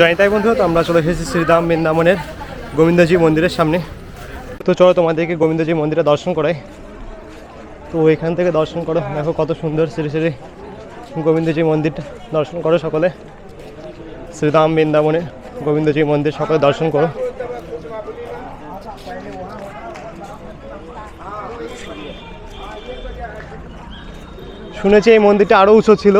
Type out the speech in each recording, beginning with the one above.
জয়তাই বন্ধু, তো আমরা চলে এসেছি শ্রীরাম বৃন্দাবনের গোবিন্দজি মন্দিরের সামনে। তো চলো তোমাদেরকে গোবিন্দজি মন্দিরে দর্শন করাই। তো এখান থেকে দর্শন করো। দেখো কত সুন্দর শ্রী শ্রী গোবিন্দজি মন্দিরটা দর্শন করো সকলে। শ্রীরাম বৃন্দাবনে গোবিন্দজি মন্দির সকলে দর্শন করো। শুনেছি এই মন্দিরটা আরও উঁচু ছিল।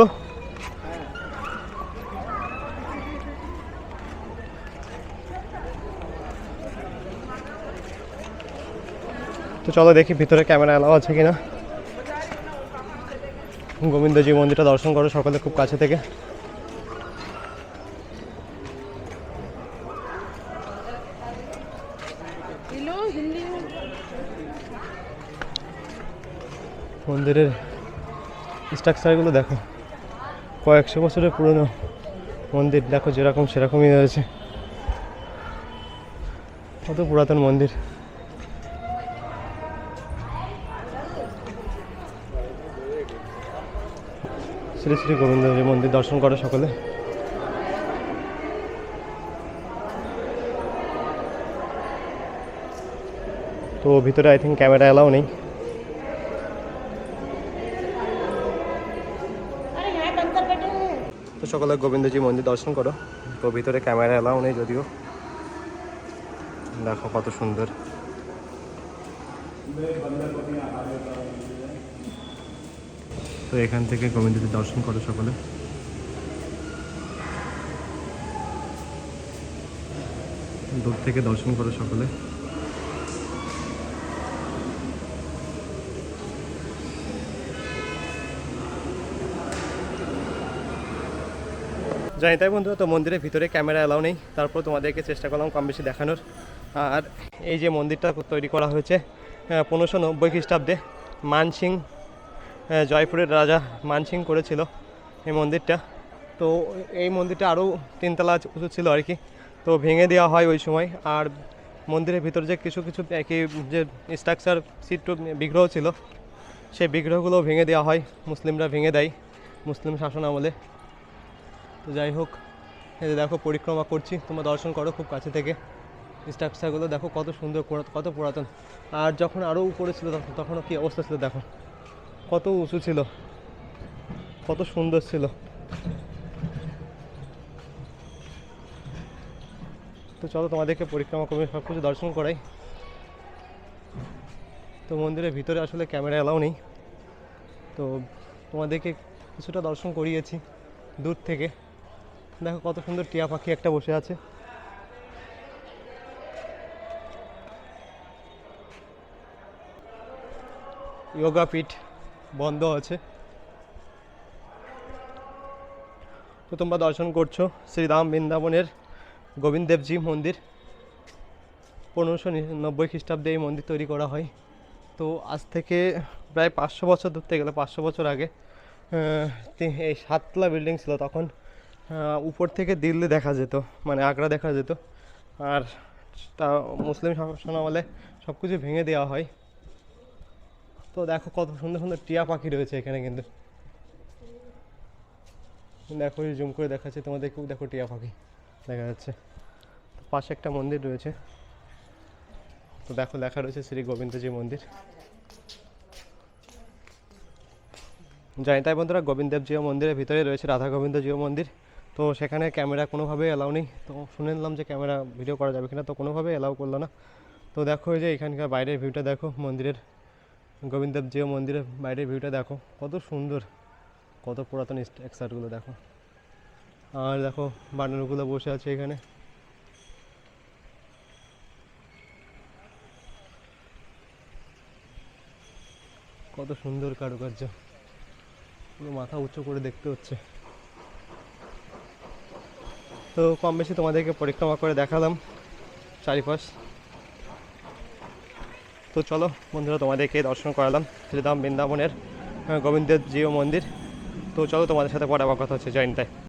তো চলো দেখি ভিতরে ক্যামেরা এলাও আছে কিনা। গোবিন্দজি মন্দিরটা দর্শন করো সকালে খুব কাছে থেকে। মন্দিরের স্ট্রাকচারগুলো দেখো। কয়েকশো বছরের পুরনো মন্দির, দেখো যেরকম সেরকমই রয়েছে কত পুরাতন মন্দির। শ্রী শ্রী গোবিন্দজি মন্দির দর্শন করে সকলে। তো ভিতরে আই থিঙ্ক ক্যামেরা এলাও নেই। তো সকলে গোবিন্দজি মন্দির দর্শন করো। তো ভিতরে ক্যামেরা এলাও নেই যদিও। দেখো কত সুন্দর। তো এখান থেকে গোবিন্দজি দর্শন করো সকলে। দূর থেকে দর্শন করো সকলে। জানি তাই বন্ধুরা তো মন্দিরের ভিতরে ক্যামেরা এলাও নেই, তারপর তোমাদেরকে চেষ্টা করলাম কম বেশি দেখানোর। আর এই যে মন্দিরটা তৈরি করা হয়েছে পনেরোশো নব্বই খ্রিস্টাব্দে মানসিং জয়পুরের রাজা মানসিং করেছিল এই মন্দিরটা। তো এই মন্দিরটা আরও তিনতলা উঁচু ছিল আর কি। তো ভেঙে দেওয়া হয় ওই সময়। আর মন্দিরের ভিতরে যে কিছু কিছু একই যে স্ট্রাকচার চিত্র বিগ্রহ ছিল, সেই বিগ্রহগুলো ভেঙে দেওয়া হয়। মুসলিমরা ভেঙে দেয় মুসলিম শাসন আমলে। তো যাই হোক, এই যে দেখো পরিক্রমা করছি। তোমরা দর্শন করো খুব কাছে থেকে। স্ট্রাকচারগুলো দেখো কত সুন্দর, কত পুরাতন। আর যখন আরও উপরে ছিল তখন, তখনও কী অবস্থা ছিল দেখো। কত উঁচু ছিল। কত সুন্দর ছিল। তো চলো তোমাদেরকে পরিক্রমা করে সব কিছু দর্শন করাই। তো মন্দিরের ভিতরে আসলে ক্যামেরা এলাও নেই। তো তোমাদেরকে কিছুটা দর্শন করিয়েছি দূর থেকে। দেখো কত সুন্দর টিয়া পাখি একটা বসে আছে। যোগা পিঠ। বন্ধ আছে। তো তোমরা দর্শন করছ শ্রীরাম বৃন্দাবনের গোবিন্দ দেবজি মন্দির। পনেরোশো নব্বই খ্রিস্টাব্দে এই মন্দির তৈরি করা হয়। তো আজ থেকে প্রায় পাঁচশো বছর ধরতে গেলে, পাঁচশো বছর আগে এই সাততলা বিল্ডিং ছিল তখন। উপর থেকে দিল্লি দেখা যেত মানে আগ্রা দেখা যেত। আর তা মুসলিম শাসন আমলে সব কিছু ভেঙে দেওয়া হয়। তো দেখো কত সুন্দর সুন্দর টিয়া পাখি রয়েছে এখানে কিন্তু। দেখো জুম করে দেখাচ্ছে তোমাদেরকেও। দেখো টিয়া পাখি, দেখা যাচ্ছে। তো পাশে একটা মন্দির রয়েছে। তো দেখো, লেখা রয়েছে শ্রী গোবিন্দজি মন্দির। জানি তাই বন্ধুরা গোবিন্দ দেবজিও মন্দিরের ভিতরে রয়েছে, রাধা গোবিন্দ জিও মন্দির। তো সেখানে ক্যামেরা কোনোভাবেই এলাও নেই। তো শুনে নিলাম যে ক্যামেরা ভিডিও করা যাবে কিনা, তো কোনোভাবেই এলাও করল না। তো দেখো যে এখানকার বাইরের ভিউটা দেখো মন্দিরের। গোবিন্দ দেবজিও মন্দিরের বাইরের ভিউটা দেখো। কত সুন্দর, কত পুরাতন স্ট্রাকচারগুলো দেখো। আর দেখো, বানরগুলো বসে আছে এখানে। কত সুন্দর কারুকার্য। পুরো মাথা উঁচু করে দেখতে হচ্ছে। তো কম বেশি তোমাদেরকে পরিক্রমা করে দেখালাম চারিপাশ। তো চলো, বন্ধুরা, তোমাদেরকে দর্শন করালাম শ্রীধাম বৃন্দাবনের গোবিন্দের জিও মন্দির। তো চলো, তোমাদের সাথে পরে আবার কথা হচ্ছে জয়েন্টায়